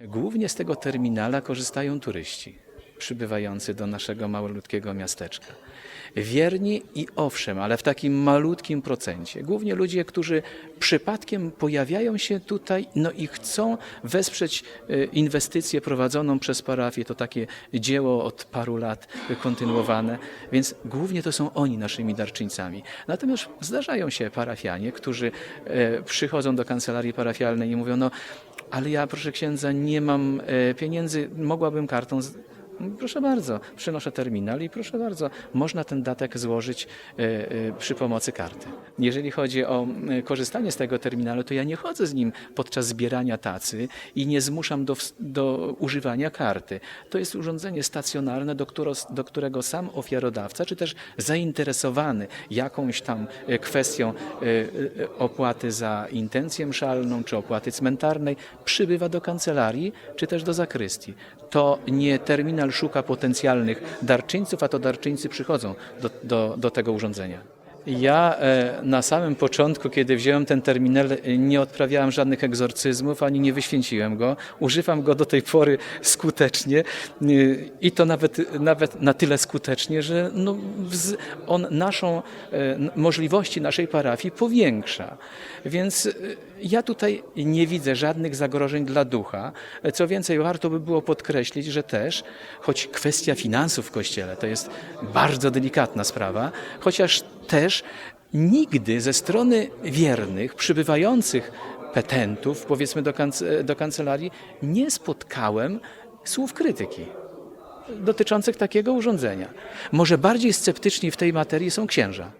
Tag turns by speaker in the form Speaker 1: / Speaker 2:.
Speaker 1: Głównie z tego terminala korzystają turyści przybywający do naszego malutkiego miasteczka. Wierni i owszem, ale w takim malutkim procencie. Głównie ludzie, którzy przypadkiem pojawiają się tutaj no i chcą wesprzeć e, inwestycję prowadzoną przez parafię. To takie dzieło od paru lat kontynuowane, więc głównie to są oni naszymi darczyńcami. Natomiast zdarzają się parafianie, którzy e, przychodzą do kancelarii parafialnej i mówią, no ale ja, proszę księdza, nie mam e, pieniędzy, mogłabym kartą. Proszę bardzo, przynoszę terminal i proszę bardzo, można ten datek złożyć e, e, przy pomocy karty. Jeżeli chodzi o korzystanie z tego terminalu, to ja nie chodzę z nim podczas zbierania tacy i nie zmuszam do, do używania karty. To jest urządzenie stacjonarne, do, któro, do którego sam ofiarodawca, czy też zainteresowany jakąś tam e, kwestią opłaty za intencję mszalną, czy opłaty cmentarnej, przybywa do kancelarii, czy też do zakrystii. To nie terminal szuka potencjalnych darczyńców, a to darczyńcy przychodzą do, do, do tego urządzenia. Ja e, na samym początku, kiedy wziąłem ten terminal, nie odprawiałem żadnych egzorcyzmów, ani nie wyświęciłem go. Używam go do tej pory skutecznie e, i to nawet, nawet na tyle skutecznie, że no, on naszą, e, możliwości naszej parafii powiększa. Więc ja tutaj nie widzę żadnych zagrożeń dla ducha. Co więcej, warto by było podkreślić, że też, choć kwestia finansów w Kościele to jest bardzo delikatna sprawa, chociaż też nigdy ze strony wiernych, przybywających petentów, powiedzmy do, kanc- do kancelarii, nie spotkałem słów krytyki dotyczących takiego urządzenia. Może bardziej sceptyczni w tej materii są księża.